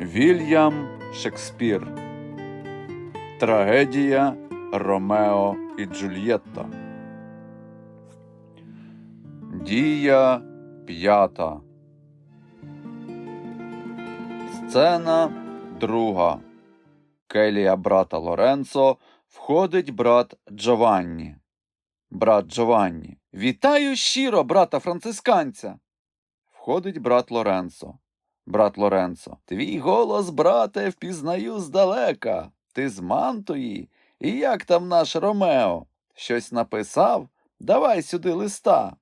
Вільям Шекспір. Трагедія Ромео і Джульєтта. Дія п'ята. Сцена друга. Келія брата Лоренцо входить брат Джованні. Брат Джованні. Вітаю щиро, брата францисканця. Входить брат Лоренцо. Брат Лоренцо. Твій голос, брате, впізнаю здалека. Ти з Мантої? І як там наш Ромео? Щось написав? Давай сюди листа.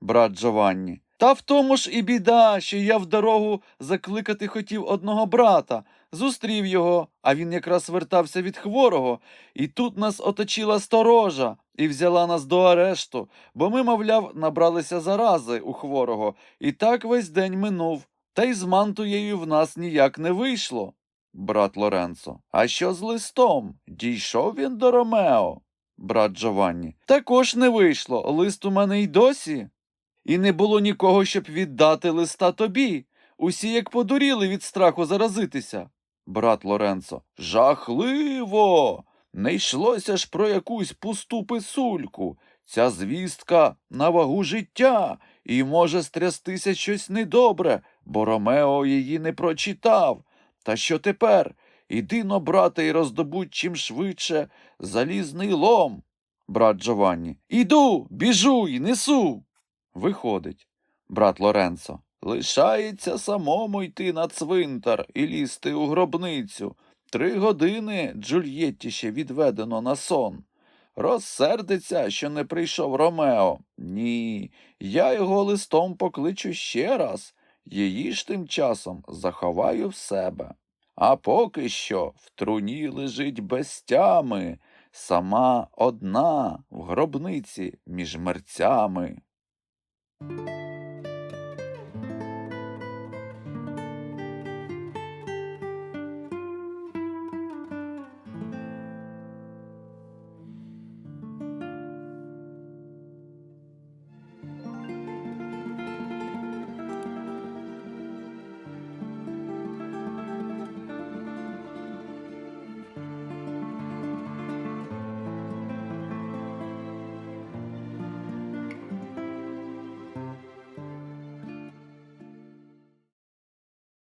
Брат Джованні. Та в тому ж і біда, що я в дорогу закликати хотів одного брата. Зустрів його, а він якраз вертався від хворого, і тут нас оточила сторожа і взяла нас до арешту, бо ми, мовляв, набралися зарази у хворого, і так весь день минув, та й з мантуєю в нас ніяк не вийшло. Брат Лоренцо. А що з листом? Дійшов він до Ромео? Брат Джованні. Також не вийшло. Лист у мене й досі. І не було нікого, щоб віддати листа тобі. Усі як подуріли від страху заразитися. Брат Лоренцо. Жахливо. Не йшлося ж про якусь пусту писульку. Ця звістка на вагу життя, і може стрястися щось недобре, бо Ромео її не прочитав. Та що тепер? Іди но, брате, і роздобудь чим швидше залізний лом. Брат Джованні. Іду, біжу й несу. Виходить. Брат Лоренцо. Лишається самому йти на цвинтар і лізти у гробницю. Три години Джульєтті ще відведено на сон. Розсердиться, що не прийшов Ромео. Ні, я його листом покличу ще раз. Її ж тим часом заховаю в себе. А поки що в труні лежить без тями, сама одна в гробниці між мерцями.